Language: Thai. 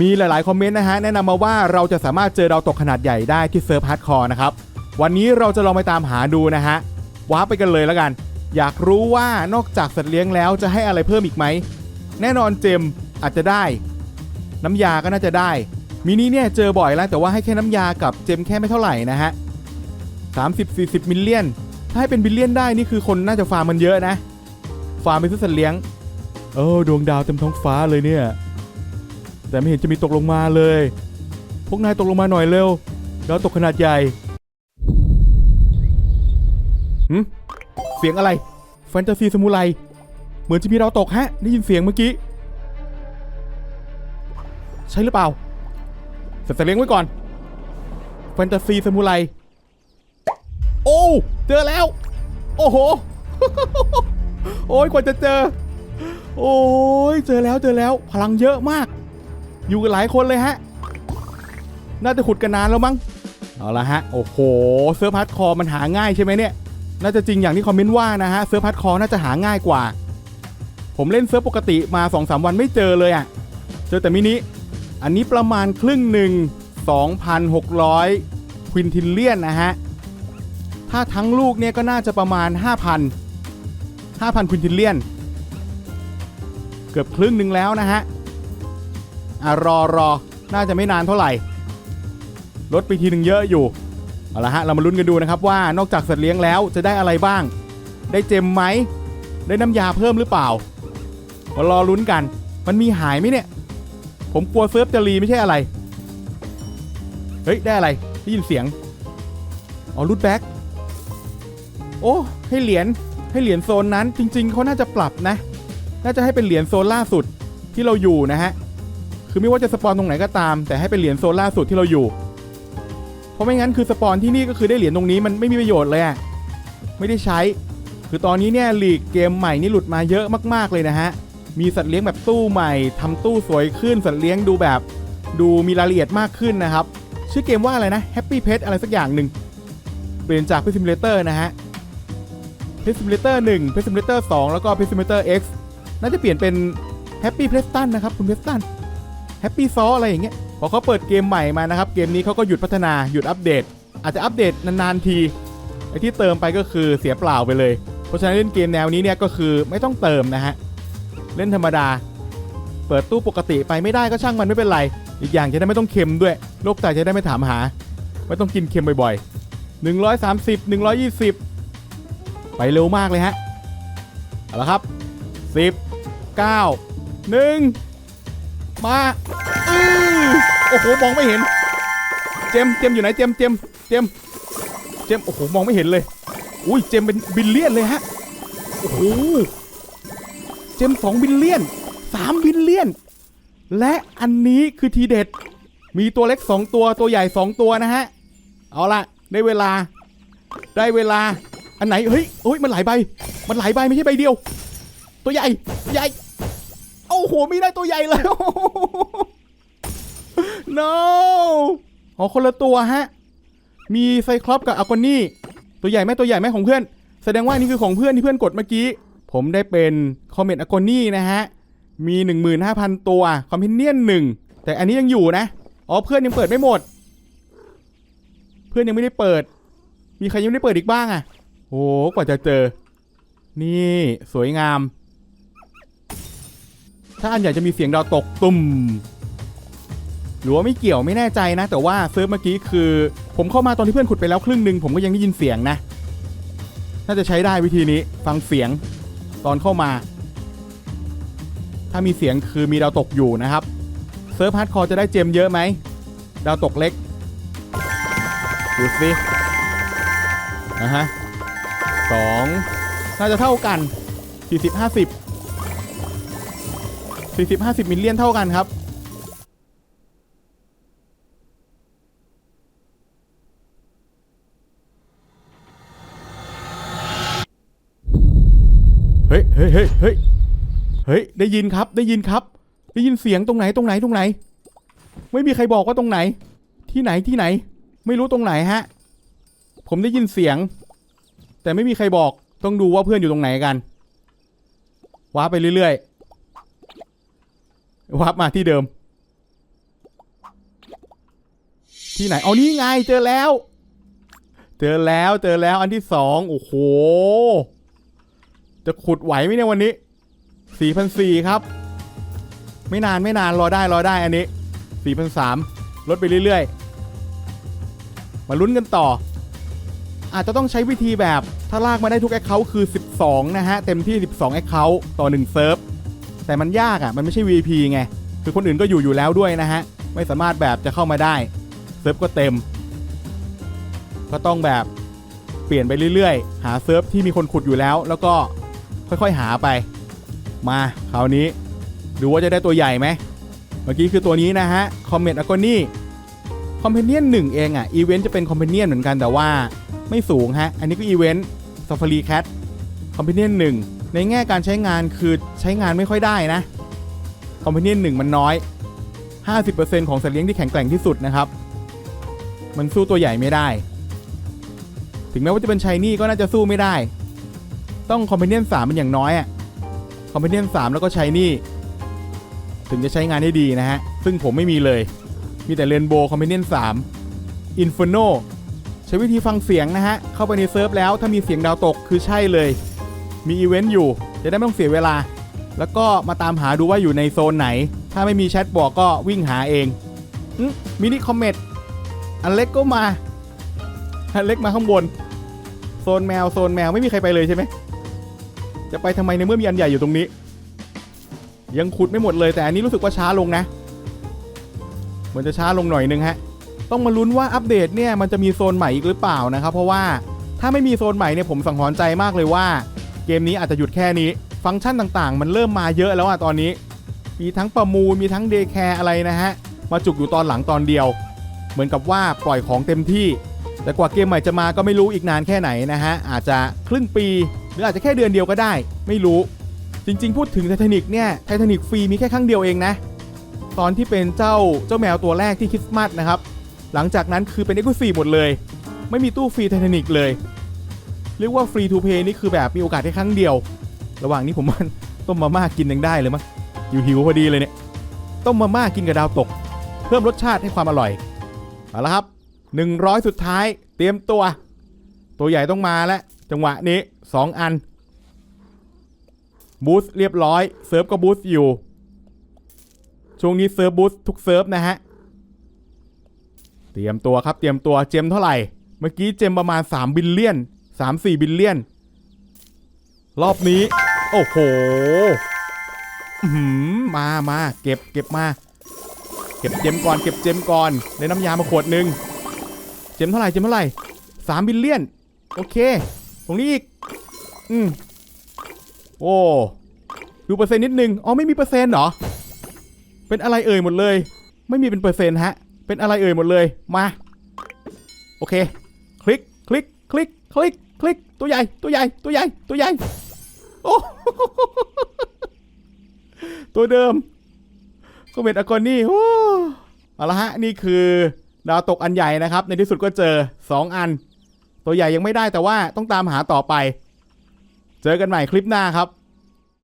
มีหลาย ๆ คอมเมนต์นะฮะแนะนำมาว่าเราจะสามารถเจอดาวตกขนาดใหญ่ได้ที่เซิร์ฟฮาร์ดคอร์นะครับ วันนี้เราจะลองไปตามหาดูนะฮะว้าไปกันเลยแล้วกัน อยากรู้ว่านอกจากสัตว์เลี้ยงแล้วจะให้อะไรเพิ่มอีกไหม แน่นอนเจมอาจจะได้ น้ำยาก็น่าจะได้ มินิเนี่ยเจอบ่อยแล้วแต่ว่าให้แค่น้ำยากับเจมแค่ไม่เท่าไหร่นะฮะ30-40 มิลเลียน ถ้าให้เป็นบิลเลียนได้นี่คือคนน่าจะฟาร์มมันเยอะนะ ฟาร์มเป็นสัตว์เลี้ยง เออดวงดาวเต็มท้องฟ้าเลยเนี่ย แต่ไม่เห็นจะมีตกลงมาเลย พวกนายตกลงมาหน่อยเร็วดาวตกขนาดใหญ่หืมเสียงอะไร แฟนตาซีสมุไร เหมือนจะมีดาวตกฮะ ได้ยินเสียงเมื่อกี้ ใช่หรือเปล่าเสร็จเลี้ยงไว้ก่อน แฟนตาซีสมุไร โอ้ เจอแล้ว โอ้โห โอ้ยกว่าจะเจอ โอ้ยเจอแล้วเจอแล้ว พลังเยอะมาก อยู่กันหลายคนเลยฮะ น่าจะขุดกันนานแล้วมั้ง เอาละฮะ โอ้โห เซิร์ฟฮาร์ดคอมันหาง่ายใช่ไหมเนี่ย น่าจะจริงอย่างที่คอมเมนต์ว่านะฮะ เซิร์ฟฮาร์ดคอน่าจะหาง่ายกว่า ผมเล่นเซิร์ฟปกติมา2-3วันไม่เจอเลยอะ่ะ เจอแต่มินิ อันนี้ประมาณครึ่งหนึ่ง2,600ควินทิลเลียนนะฮะ ถ้าทั้งลูกเนี่ยก็น่าจะประมาณ 5,000 5,000ควินทิลเลียน เกือบครึ่งหนึ่งแล้วนะฮะ อะรอรอน่าจะไม่นานเท่าไหร่ลดไปทีหนึ่งเยอะอยู่เอาละฮะเรามาลุ้นกันดูนะครับว่านอกจากสัตว์เลี้ยงแล้วจะได้อะไรบ้าง ได้เจมไหมได้น้ำยาเพิ่มหรือเปล่ามารอลุ้นกัน มันมีหายไหมเนี่ย ผมกลัวเซิร์ฟจะรีไม่ใช่อะไร เฮ้ย ได้อะไรได้ยินเสียง อ๋อรูดแบ็กโอ้ให้เหรียญให้เหรียญโซนนั้นจริง ๆเขาน่าจะปรับนะ น่าจะให้เป็นเหรียญโซนล่าสุดที่เราอยู่นะฮะ คือไม่ว่าจะสปอนตรงไหนก็ตาม แต่ให้เป็นเหรียญโซนล่าสุดที่เราอยู่ เพราะไม่งั้นคือสปอนที่นี่ก็คือได้เหรียญตรงนี้มันไม่มีประโยชน์เลยอะไม่ได้ใช้ คือตอนนี้เนี่ยลีกเกมใหม่นี่หลุดมาเยอะมากๆเลยนะฮะ มีสัตว์เลี้ยงแบบตู้ใหม่ทำตู้สวยขึ้น สัตว์เลี้ยงดูแบบ ดูมีรายละเอียดมากขึ้นนะครับ ชื่อเกมว่าอะไรนะ Happy Pet อะไรสักอย่างหนึ่งเปลี่ยนจาก Pet Simulator นะฮะ Pet Simulator 1 Pet Simulator 2 แล้วก็ Pet Simulator X น่าจะเปลี่ยนเป็น Happy Preston นะครับคุณ Preston a w ออะไรอย่างเงี้ยพอเขาเปิดเกมใหม่มานะครับ เกมนี้เขาก็หยุดพัฒนาหยุดอัปเดต อาจจะอัปเดตนานๆทีไอที่เติมไปก็คือเสียเปล่าไปเลย เพราะฉะนั้นเล่นเกมแนวนี้เนี่ยก็คือไม่ต้องเติมนะฮะเล่นธรรมดา เปิดตู้ปกติไปไม่ได้ก็ช่างมันไม่เป็นไร อีกอย่างจะได้ไม่ต้องเค็มด้วยโรคไตจะได้ไม่ถามหา ไม่ต้องกินเค็มบ่อยๆ 130 120 ไปเร็วมากเลยฮะเอาละครับ 10 9 1 มาอือโอ้โหมองไม่เห็น เจมเจมอยู่ไหนเจมเจมเจมเจมโอ้โหมองไม่เห็นเลย อุ้ยเจมเป็นบิลเลียนเลยฮะโอ้โหเจมสองบิลเลียนสามบิลเลียน และอันนี้คือทีเด็ด มีตัวเล็ก2ตัวตัวใหญ่2ตัวนะฮะ เอาละได้เวลา ได้เวลา อันไหน เฮ้ยเฮ้ย มันหลายใบ มันหลายใบไม่ใช่ใบเดียว ตัวใหญ่ ใหญ่ อ้โหมีได้ตัวใหญ่เลย no อ๋อคนละตัวฮะ มีไซคลอปกับอากอนี่ ตัวใหญ่ไหมตัวใหญ่ไหมของเพื่อน แสดงว่านี่คือของเพื่อนที่เพื่อนกดเมื่อกี้ ผมได้เป็นคอมเมนต์อากอนี่นะฮะ มี 15,000 ตัว คอมเพนเนียนหนึ่ง แต่อันนี้ยังอยู่นะ อ๋อเพื่อนยังเปิดไม่หมด เพื่อนยังไม่ได้เปิด มีใครยังไม่ได้เปิดอีกบ้างอะโอ้กว่าจะเจอ นี่สวยงาม ถ้าอันใหญ่จะมีเสียงดาวตกตุ่มหรือว่าไม่เกี่ยวไม่แน่ใจนะ แต่ว่าเซิร์ฟเมื่อกี้คือ ผมเข้ามาตอนที่เพื่อนขุดไปแล้วครึ่งหนึ่งผมก็ยังได้ยินเสียงนะ น่าจะใช้ได้วิธีนี้ฟังเสียงตอนเข้ามา ถ้ามีเสียงคือมีดาวตกอยู่นะครับเซิร์ฟฮาร์ดคอร์จะได้เจมเยอะไหมดาวตกเล็กดูสินะฮะสองน่าจะเท่ากัน 40 50 40 50 มิลเลียนเท่ากันครับ เฮ้ยเฮ้ยเฮ้ยเฮ้ยเฮ้ยได้ยินครับได้ยินครับ ได้ยินเสียงตรงไหนตรงไหนตรงไหน ไม่มีใครบอกว่าตรงไหน ที่ไหนที่ไหน ไม่รู้ตรงไหนฮะ ผมได้ยินเสียง แต่ไม่มีใครบอกต้องดูว่าเพื่อนอยู่ตรงไหนกันว้าไปเรื่อยๆ วาร์ปมาที่เดิม ที่ไหนเอานี่ไงเจอแล้ว เจอแล้วเจอแล้วอันที่สองโอ้โห จะขุดไหวไหมเนี่ยวันนี้สี่พันสี่ครับ ไม่นานไม่นานรอได้รอได้อันนี้สี่พันสามลดไปเรื่อยๆ มาลุ้นกันต่อ อาจจะต้องใช้วิธีแบบถ้าลากมาได้ทุกแอคเคาท์คือ 12 นะฮะ เต็มที่ 12 แอคเคาท์ต่อ 1 เซิร์ฟ แต่มันยากอะ่ะมันไม่ใช่ VP ไง คือคนอื่นก็อยู่อยู่แล้วด้วยนะฮะ ไม่สามารถแบบจะเข้ามาได้เซิร์ฟก็เต็ม ก็ต้องแบบเปลี่ยนไปเรื่อยๆ หาเซิร์ฟที่มีคนขุดอยู่แล้ว แล้วก็ค่อยๆหาไป มาคราวนี้ดูว่าจะได้ตัวใหญ่ไหมเมื่อกี้คือตัวนี้นะฮะคอมเมนต์อ g กนี่คอมเพนเนียนหนึ่งเองอะ่ะอีเวนต์จะเป็นคอมเพนเนียนเหมือนกันแต่ว่าไม่สูงฮะ อันนี้ก็อีเวนต์ซ a ฟ a รีแคทคอมเพนเนียนหนึ่ง ในแง่การใช้งานคือใช้งานไม่ค่อยได้นะคอมเพนเนียนหนึ่งมันน้อย 50%ของสัตว์เลี้ยงที่แข็งแกร่งที่สุดนะครับ มันสู้ตัวใหญ่ไม่ได้ ถึงแม้ว่าจะเป็นชายนี่ก็น่าจะสู้ไม่ได้ ต้องคอมเพนเนียนสามเป็นอย่างน้อยอะคอมเพนเนียนสามแล้วก็ชายนี่ ถึงจะใช้งานได้ดีนะฮะ ซึ่งผมไม่มีเลย มีแต่เรนโบว์คอมเพนเนียน3 Inferno ใช้วิธีฟังเสียงนะฮะ เข้าไปในเซิร์ฟแล้วถ้ามีเสียงดาวตกคือใช่เลย มีอีเวนต์อยู่ จะได้ไม่ต้องเสียเวลา แล้วก็มาตามหาดูว่าอยู่ในโซนไหน ถ้าไม่มีแชทบอกก็วิ่งหาเองมินิคอมเมตอันเล็กก็มา อันเล็กมาข้างบน โซนแมวโซนแมวไม่มีใครไปเลยใช่ไหม จะไปทำไมในเมื่อมีอันใหญ่อยู่ตรงนี้ ยังขุดไม่หมดเลยแต่อันนี้รู้สึกว่าช้าลงนะ เหมือนจะช้าลงหน่อยนึงฮะ ต้องมาลุ้นว่าอัปเดตเนี่ยมันจะมีโซนใหม่อีกหรือเปล่านะครับ เพราะว่าถ้าไม่มีโซนใหม่เนี่ยผมสังหรณ์ใจมากเลยว่า เกมนี้อาจจะหยุดแค่นี้ ฟังก์ชันต่างๆ มันเริ่มมาเยอะแล้วอะตอนนี้ มีทั้งประมูลมีทั้งเดย์แคร์อะไรนะฮะ มาจุกอยู่ตอนหลังตอนเดียว เหมือนกับว่าปล่อยของเต็มที่ แต่กว่าเกมใหม่จะมาก็ไม่รู้อีกนานแค่ไหนนะฮะ อาจจะครึ่งปี หรืออาจจะแค่เดือนเดียวก็ได้ ไม่รู้ จริง ๆ พูดถึงไททานิกเนี่ยไททานิกฟรีมีแค่ครั้งเดียวเองนะตอนที่เป็นเจ้าเจ้าแมวตัวแรกที่คริสต์มาสนะครับ หลังจากนั้นคือเป็นเอ็กซ์คลูซีฟหมดเลย ไม่มีตู้ฟรีไททานิกเลย เรียกว่าฟรีทูเพย์นี่คือแบบมีโอกาสแค่ครั้งเดียว ระหว่างนี้ผมว่าต้มมาม่ากินยังได้เลยมั้งหิวๆพอดีเลยเนี่ยต้มมาม่ากินกับดาวตก เพิ่มรสชาติให้ความอร่อยเอาละครับ 100 สุดท้ายเตรียมตัว ตัวใหญ่ต้องมาแล้วจังหวะนี้ 2 อันบูสต์เรียบร้อยเซิร์ฟก็บูสต์อยู่ ช่วงนี้เซิร์ฟบูสต์ทุกเซิร์ฟนะฮะเตรียมตัวครับเตรียมตัวเจมเท่าไหร่ เมื่อกี้เจมประมาณ 3 บิลเลียน 3-4 บิลเลียน รอบนี้ โอ้โหหือมามาเก็บเก็บมา เก็บเจมก่อน เก็บเจมก่อนได้น้ำยามาขวดหนึ่งเจมเท่าไหร่เจมเท่าไหร่สามบิลเลียน โอเค ตรงนี้อีก อืมโอ้ดูเปอร์เซ็นต์นิดนึงอ๋อไม่มีเปอร์เซ็นต์เหรอ เป็นอะไรเอ่ยหมดเลย ไม่มีเป็นเปอร์เซ็นต์ฮะ เป็นอะไรเอ่ยหมดเลย มา โอเค คลิก คลิก คลิก คลิก คลิกตัวใหญ่ตัวใหญ่ตัวใหญ่ตัวใหญ่โอ้ตัวเดิมก็เป็นอากอนี่โอ้เอาละฮะนี่คือดาวตกอันใหญ่นะครับ ในที่สุดก็เจอ 2 อัน ตัวใหญ่ยังไม่ได้แต่ว่าต้องตามหาต่อไป เจอกันใหม่คลิปหน้าครับ